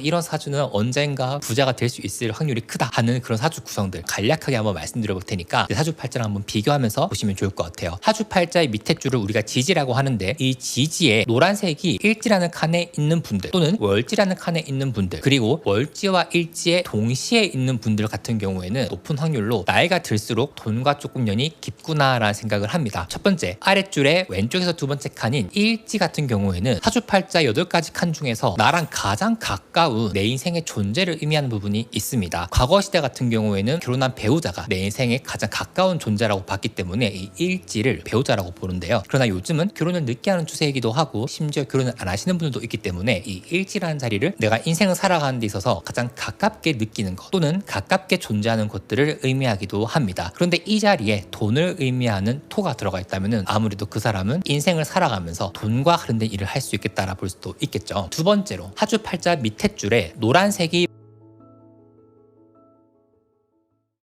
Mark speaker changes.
Speaker 1: 이런 사주는 언젠가 부자가 될 수 있을 확률이 크다 하는 그런 사주 구성들 간략하게 한번 말씀드려 볼 테니까 사주 팔자랑 한번 비교하면서 보시면 좋을 것 같아요. 사주 팔자의 밑에 줄을 우리가 지지라고 하는데 이 지지에 노란색이 일지라는 칸에 있는 분들 또는 월지라는 칸에 있는 분들 그리고 월지와 일지에 동시에 있는 분들 같은 경우에는 높은 확률로 나이가 들수록 돈과 조금 연이 깊구나라는 생각을 합니다. 첫 번째 아랫줄에 왼쪽에서 두 번째 칸인 일지 같은 경우에는 사주 팔자 8가지 칸 중에서 나랑 가장 가까운 내 인생의 존재를 의미하는 부분이 있습니다. 과거 시대 같은 경우에는 결혼한 배우자가 내 인생에 가장 가까운 존재라고 봤기 때문에 이 일지를 배우자라고 보는데요. 그러나 요즘은 결혼을 늦게 하는 추세이기도 하고 심지어 결혼을 안 하시는 분들도 있기 때문에 이 일지라는 자리를 내가 인생을 살아가는 데 있어서 가장 가깝게 느끼는 것 또는 가깝게 존재하는 것들을 의미하기도 합니다. 그런데 이 자리에 돈을 의미하는 토가 들어가 있다면 아무래도 그 사람은 인생을 살아가면서 돈과 관련된 일을 할 수 있겠다라 볼 수도 있겠죠. 두 번째로 하주 팔자 밑에 줄에 노란색이